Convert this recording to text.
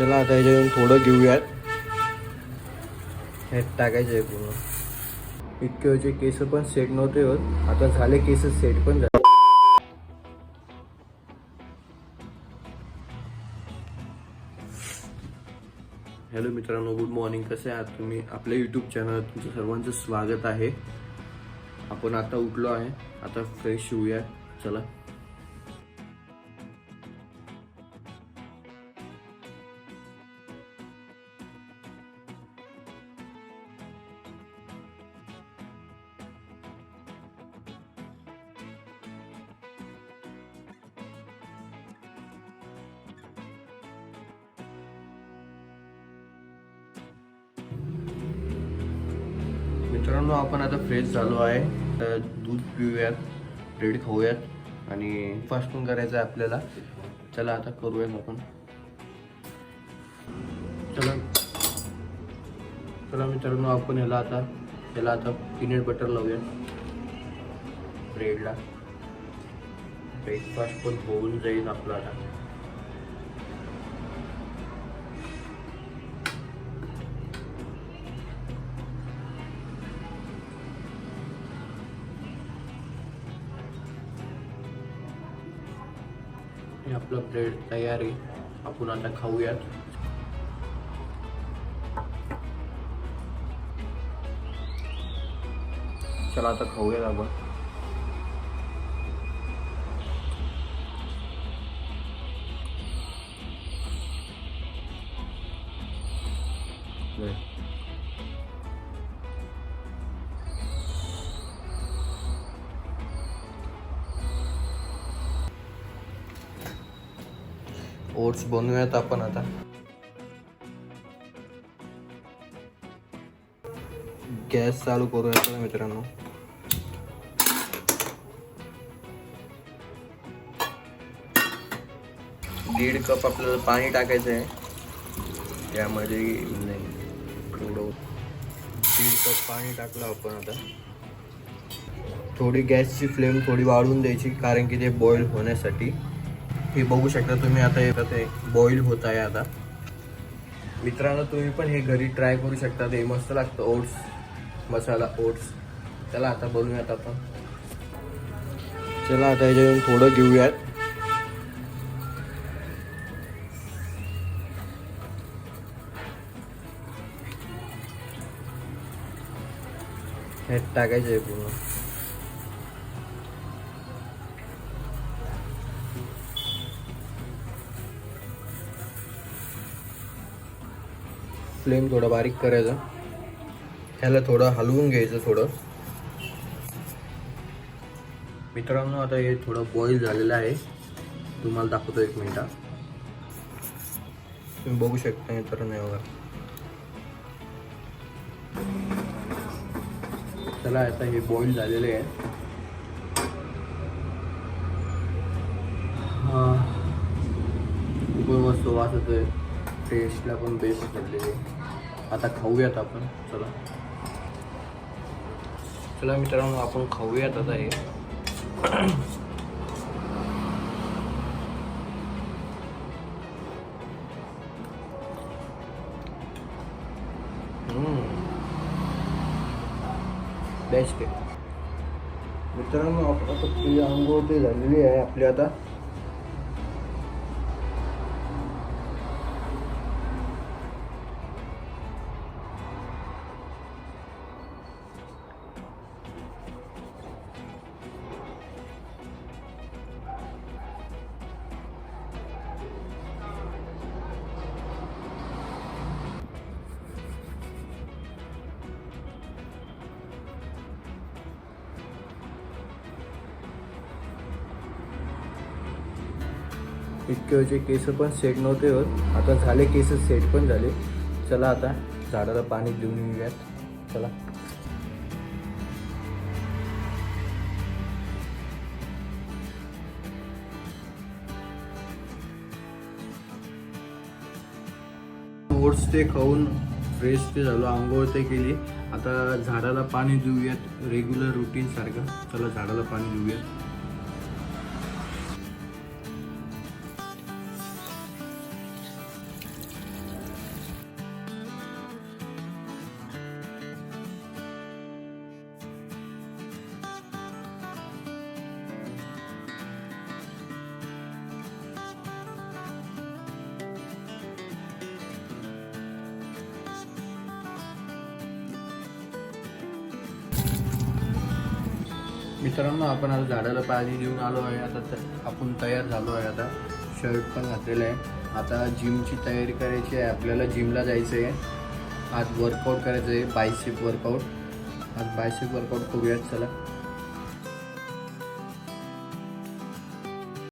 चला आता याच्यातून थोडं घेऊयात. हे टाकायचं आहे पूर्ण. इतके वेळचे केस पण सेट नव्हते होत. आता झाले केस सेट पण झाले. हॅलो मित्रांनो गुड मॉर्निंग कसे आहात तुम्ही? आपल्या यूट्यूब चॅनल तुमचं सर्वांचं स्वागत आहे. आपण आता उठलो आहे. आता फ्रेश होऊया चला. मित्रांनो आपण आता फ्रेश झालो आहे. तर दूध पिऊयात ब्रेड खाऊयात आणि फास्ट पण करायचं आहे आपल्याला. चला आता करूयात आपण. चला. चला मित्रांनो आपण याला आता याला आता पीनट बटर लावूया ब्रेडला. ब्रेकफास्ट पण होऊन जाईल आपला आता. हे आपलं ब्रेड तयार आहे. आपण आता खाऊयात. चला आता खाऊयात आपण. ओट्स बनवूयात आपण आता. गॅस चालू करूयात मित्रांनो. दीड कप आपल्याला पाणी टाकायचं आहे. त्यामध्ये नाही थोडं दीड कप पाणी टाकलं आपण आता. थोडी गॅसची फ्लेम थोडी वाढवून द्यायची कारण की ते बॉईल होण्यासाठी. हे बघू शकता तुम्ही आता हे ते बॉईल होत आहे आता. मित्रांनो तुम्ही पण हे घरी ट्राय करू शकता. ते मस्त लागतं ओट्स मसाला ओट्स चला आता बनवूयात आपण. चला आता याच्यातून थोडं घेऊयात. हे टाकायचं आहे पूर्ण. फ्लेम थोडा बारीक करायचा. ह्याला थोडं हलवून घ्यायचं थोडं. मित्रांनो आता हे थोडं बॉईल झालेलं आहे. तुम्हाला दाखवतो एक मिनटा. तुम्ही बघू शकता तर नाही बघा. चला आता हे बॉईल झालेले आहे. हा. खूप मस्त वास येतोय. टेस्टला पण बेस्ट झालेली आता खाऊयात आपण चला. चला मित्रांनो आपण खाऊयात आता हे. बेस्ट आहे. मित्रांनो आपण आता ती आंघोळ ते झालेली आहे आपली आता. इतके वेळचे केस पण सेट नव्हते होत. आता झाले केस सेट पण झाले. चला आता झाडाला पाणी देऊन येऊयात. चला. ओट्स ते खाऊन फ्रेश ते झालो आंघोळ ते केली. आता झाडाला पाणी देऊयात रेग्युलर रुटीन सारखं. चला झाडाला पाणी देऊयात. मित्रांनो आपण आता झाडाला पाणी देऊन आलो आहे. आता तर आपण तयार झालो आहे. आता शर्ट पण घातलेलं आहे. आता जिमची तयारी करायची आहे. आपल्याला जिमला जायचं आहे आज वर्कआउट करायचं आहे बायसेप वर्कआउट आज बायसेप वर्कआउट करूयात. चला.